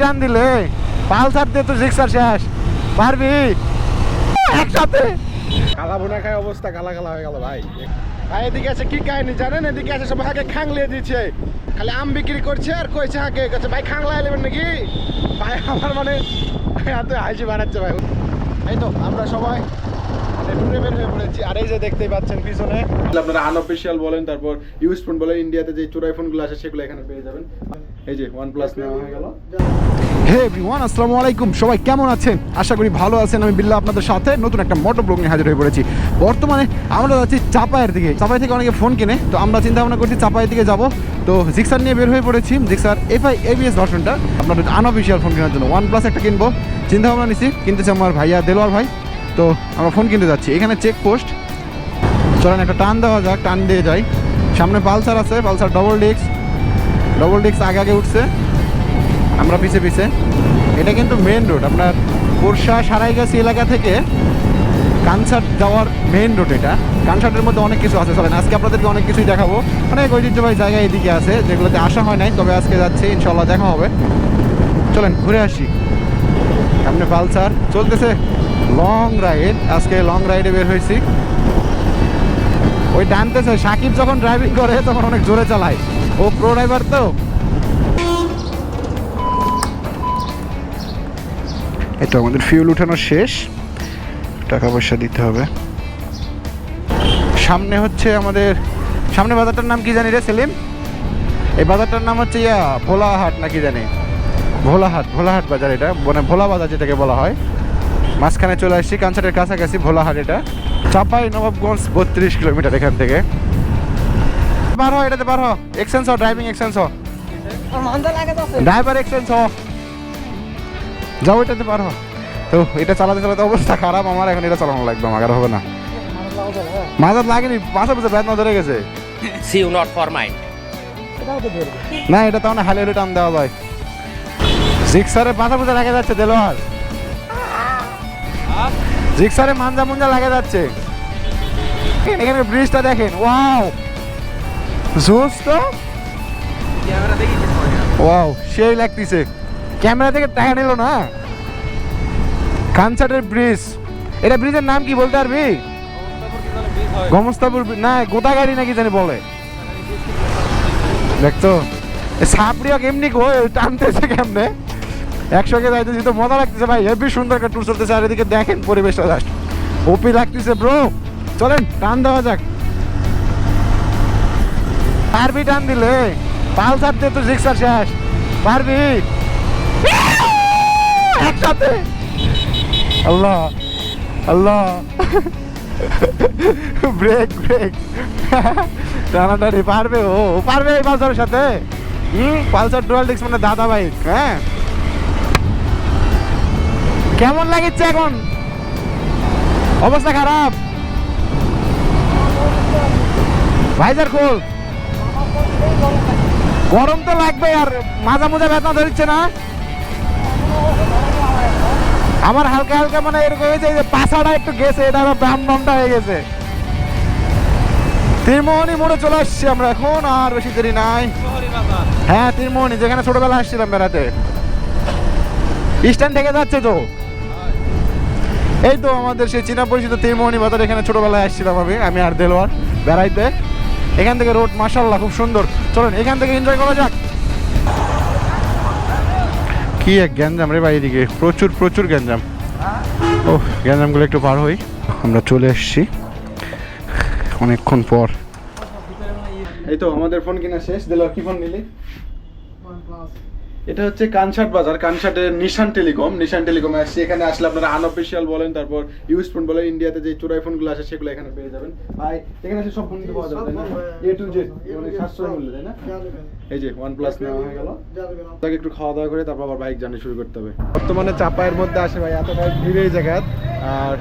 টান দিলে পালসার দিয়ে তো জিক্সার শেষ। পারবি? একসাথে। কালা ভুনা খায় অবস্থা কালা কালা হয়ে গেল ভাই। ভাই এদিকে আছে কি কাহিনী জানেন? এদিকে আছে সব হাকে খাংলিয়ে দিচ্ছে খালি আম বিক্রি করছে আর কইছে হাকে। কাছে ভাই নেবেন নাকি? ভাই আমার মানে এত হাসি বাড়াচ্ছে ভাই। এই তো আমরা সবাই মানে বের হয়ে পড়েছি। আর এই যে দেখতেই পাচ্ছেন পিছনে। আপনারা আনঅফিসিয়াল বলেন তারপর ইউজ ফোন বলেন ইন্ডিয়াতে যে চোরাই ফোনগুলো আছে সেগুলো এখানে পেয়ে যাবেন। এই যে ওয়ান প্লাস নেওয়া হয়ে গেল। হে এভরিওয়ান আসসালামু আলাইকুম। সবাই কেমন আছেন? আশা করি ভালো আছেন। আমি বিল্লাহ আপনাদের সাথে নতুন একটা মোটর ব্লগ নিয়ে হাজির হয়ে পড়েছি। বর্তমানে আমরা যাচ্ছি চাপায়ের দিকে। চাপাই থেকে অনেকে ফোন কিনে, তো আমরা চিন্তা ভাবনা করছি চাপাইয়ের দিকে যাব। তো জিক্সার নিয়ে বের হয়ে পড়েছি। জিক্সার এফআই এবিএস ভার্সনটা আপনাদের আনঅফিসিয়াল ফোন কেনার জন্য ওয়ান প্লাস একটা কিনবো। চিন্তা ভাবনা নিছি, কিনতেছে আমার ভাইয়া দেলোয়ার ভাই। তো আমরা ফোন কিনতে যাচ্ছি। এখানে চেক পোস্ট চলেন একটা টান দেওয়া যাক, টান দিয়ে যাই। সামনে পালসার আছে, Pulsar double disc double disc আগে আগে উঠছে। আমরা পিছে পিছে। এটা কিন্তু মেন রোড আপনার কোরসা সারাইগাছি এলাকা থেকে কানসার্ট যাওয়ার মেন রোড এটা। কানসার্টের মধ্যে অনেক কিছু আছে, চলেন, আজকে আপনাদেরকে অনেক কিছুই দেখাবো। অনেক ঐতিহ্যবাহী জায়গা এদিকে আছে, যেগুলোতে আসা হয় নাই, তবে আজকে যাচ্ছি ইনশাল্লাহ দেখা হবে। চলেন, ঘুরে আসি। সামনে পালসার, চলতেছে লং রাইড আজকে লং রাইডে বের হয়েছি। ওই টানতেছে সাকিব যখন ড্রাইভিং করে, তখন অনেক জোরে চালায়। ও প্রো ড্রাইভার তো। এই তো আমাদের ফিউল উঠানো শেষ। টাকা পয়সা দিতে হবে। সামনে হচ্ছে আমাদের, সামনে বাজারটার নাম কি জানি রে সেলিম? এই বাজারটার নাম হচ্ছে ইয়া, ভোলাহাট নাকি জানি? ভোলাহাট ভোলাহাট বাজার এটা মানে ভোলা বাজার যেটাকে বলা হয়। মাঝখানে চলে আসছি, কানসারের কাছাকাছি ভোলাহাট এটা। চাপাই নবাবগঞ্জ বত্রিশ কিলোমিটার এখান থেকে। বার হ এটাতে বার হ। এক্সচেঞ্জ হ ড্রাইভিং এক্সচেঞ্জ হ। ড্রাইভার এক্সচেঞ্জ হ। যাও এটাতে পার হ। তো এটা চালাতে চালাতে অবস্থা খারাপ আমার এখন এটা চালানো লাগবে আমার আর হবে না। মাথার লাগেনি মাথা বুঝে বেদনা ধরে গেছে। See you not for mine. না এটা তাহলে হালে হালে টান দেওয়া যায়। জিক্সারে মাথা বুঝে লাগে যাচ্ছে দেলোয়ার। জিক্সারে মাঞ্জা মুঞ্জা লাগে যাচ্ছে। এখানে ব্রিজটা দেখেন ওয়াও জোস তো ওয়াও সেই লাগতেছে। ক্যামেরা থেকে টাকা নিল না? কানসার্টের ব্রিজ এটা ব্রিজের নাম কি বলতে পারবি? গমস্তাপুর না, গোদাগাড়ি নাকি জানি বলে। দেখতো সাপড়িও কেমনি গো টানতেছে কেমনে? একসঙ্গে যাইতেছি তো মজা লাগতেছে ভাই হেভি সুন্দর একটা ট্যুর চলতেছে, আর এদিকে দেখেন পরিবেশটা জাস্ট ওপি লাগতেছে ব্রো চলেন, টান দেওয়া যাক। পারবি টান দিলে? পালসার দিয়ে তো জিক্সার শেষ। পারবি? একসাথে? আল্লাহ আল্লাহ। ব্রেক ব্রেক টানাটানি পারবে ও পারবে এই পালসারের সাথে? হুম, পালসার ডুয়াল ডিস্ক মানে দাদা বাইক হ্যাঁ? কেমন লাগিচ্ছে এখন? অবস্থা খারাপ? ভাইজার খোল। গরম তো লাগবে আর মাজা মোজা ব্যথা ধরছে না। আমার হালকা হালকা মানে এরকম হয়েছে যে পাছাটা একটু গেছে, এটা আমার ব্যাম ব্যামটা হয়ে গেছে। তিরমোহনী মোড়ে চলে আসছি আমরা এখন, আর বেশি দেরি নাই। হ্যাঁ তিরমোহনী, যেখানে ছোটবেলা আসছিলাম বেড়াতে। স্ট্যান্ড থেকে যাচ্ছে তো। এই তো আমাদের সেই চীনা পরিচিত তিরমোহনী বাজার, এখানে ছোটবেলায় আসছিলাম আমি আমি আর দেলোয়ার বেড়াইতে। এখান থেকে রোড মাসাল্লাহ খুব সুন্দর। চলুন এখান থেকে এনজয় করা যাক। কি এক গ্যাঞ্জাম রে ভাই এদিকে প্রচুর প্রচুর গ্যাঞ্জাম। ও গ্যাঞ্জামগুলো একটু পার হই। আমরা চলে এসেছি। অনেকক্ষণ পর। এই তো আমাদের ফোন কিনা শেষ দিল কি ফোন নিলি? এটা হচ্ছে কানসার্ট বাজার কানসার্টের নিশান টেলিকম। নিশান টেলিকম আসছে। এখানে আসলে আপনারা আনঅফিসিয়াল বলেন তারপর ইউজ ফোন বলেন ইন্ডিয়াতে যে চোরাই ফোনগুলো আসে সেগুলো এখানে পেয়ে যাবেন। ভাই এখানে এসে সব ফোন নিতে পাওয়া যাবে তাই না? এ টু জেড মানে সাশ্রয় মূল্যে তাই না? এই যে ওয়ান প্লাস নেওয়া হয়ে গেল। তাকে একটু খাওয়া দাওয়া করে তারপর আবার বাইক জার্নি শুরু করতে হবে। বর্তমানে চাপায়ের মধ্যে আসে ভাই এতটা ভিড় এই জায়গায়। আর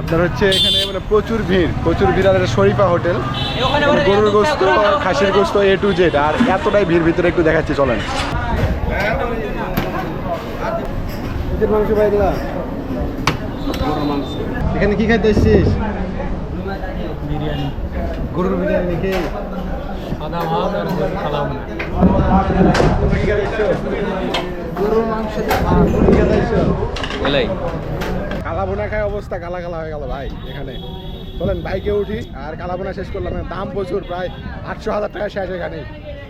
আপনার হচ্ছে এখানে মানে প্রচুর ভিড় প্রচুর ভিড়। আর শরীফা হোটেল। মানে গরুর গোস্ত খাসির গোস্ত এ টু জেড আর এতটাই ভিড় ভিতরে একটু দেখাচ্ছি চলেন। মাংস ভাই এখানে কি খাইতে এসছিস বিরিয়ানি গরুর বিরিয়ানি খেয়ে সাদা ভাত আর খালাম গরুর মাংস এলাই। কালাবোনা খায় অবস্থা কালা কালা হয়ে গেল ভাই এখানে। চলেন বাইকে উঠি আর কালাবোনা শেষ করলাম। দাম প্রচুর প্রায় আটশো হাজার টাকা শেষ এখানে।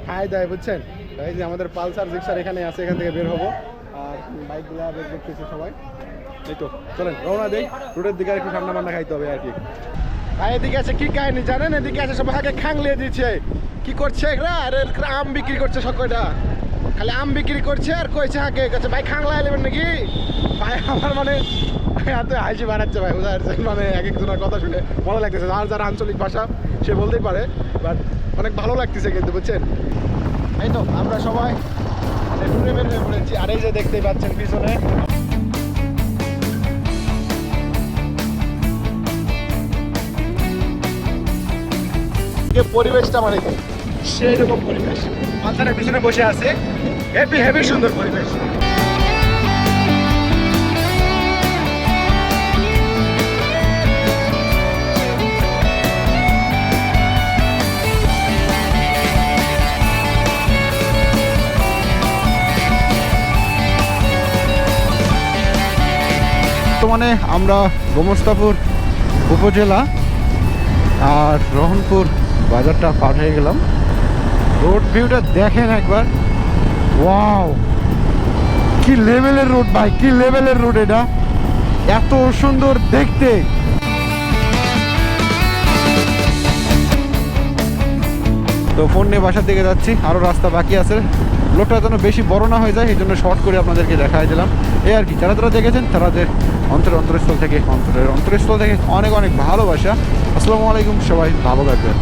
খাই দেয় বুঝছেন? এই যে আমাদের পালসার জিক্সার এখানে আছে এখান থেকে বের হব। বাইকগুলো বের করতেছে সবাই। এই তো চলেন রওনা দেই। রোডের দিকে আর একটু ঠান্ডা মান্ডা খাইতে হবে আর কি। ভাই এদিকে আছে কি কাহিনী জানেন? এদিকে আছে সব আগে খাংলিয়ে দিচ্ছে কি করছে এরা? আর এরা আম বিক্রি করছে সকলটা। খালি আম বিক্রি করছে আর কইছে হাঁকে কাছে ভাই খাংলা এলেবেন নাকি? ভাই আমার মানে এত হাসি বানাচ্ছে ভাই বুঝা যাচ্ছে। মানে এক একজনের কথা শুনে ভালো লাগতেছে। আর যার আঞ্চলিক ভাষা সে বলতেই পারে বাট অনেক ভালো লাগতেছে কিন্তু বুঝছেন? এই তো আমরা সবাই যে পাচ্ছেন পিছনে। পরিবেশটা মানে সেরকম পরিবেশ। মাথার পিছনে বসে আছে। হেভি হেভি সুন্দর পরিবেশ। বর্তমানে আমরা গোমস্তাপুর উপজেলা আর রহনপুর বাজারটা পার হয়ে গেলাম। রোড ভিউটা দেখেন একবার। ওয়াও কি লেভেলের রোড ভাই, কি লেভেলের রোড এটা। এত সুন্দর দেখতে। তো ফোন নিয়ে বাসার দিকে যাচ্ছি আরও রাস্তা বাকি আছে। লোকটা যেন বেশি বড় না হয়ে যায় এই জন্য শর্ট করে আপনাদেরকে দেখাই দিলাম। এই আর কি, যারা যারা দেখেছেন তাদের অন্তরের অন্তরস্থল থেকে, অন্তরের অন্তরস্থল থেকে অনেক অনেক ভালোবাসা। আসসালামু আলাইকুম, সবাই ভালো থাকবেন।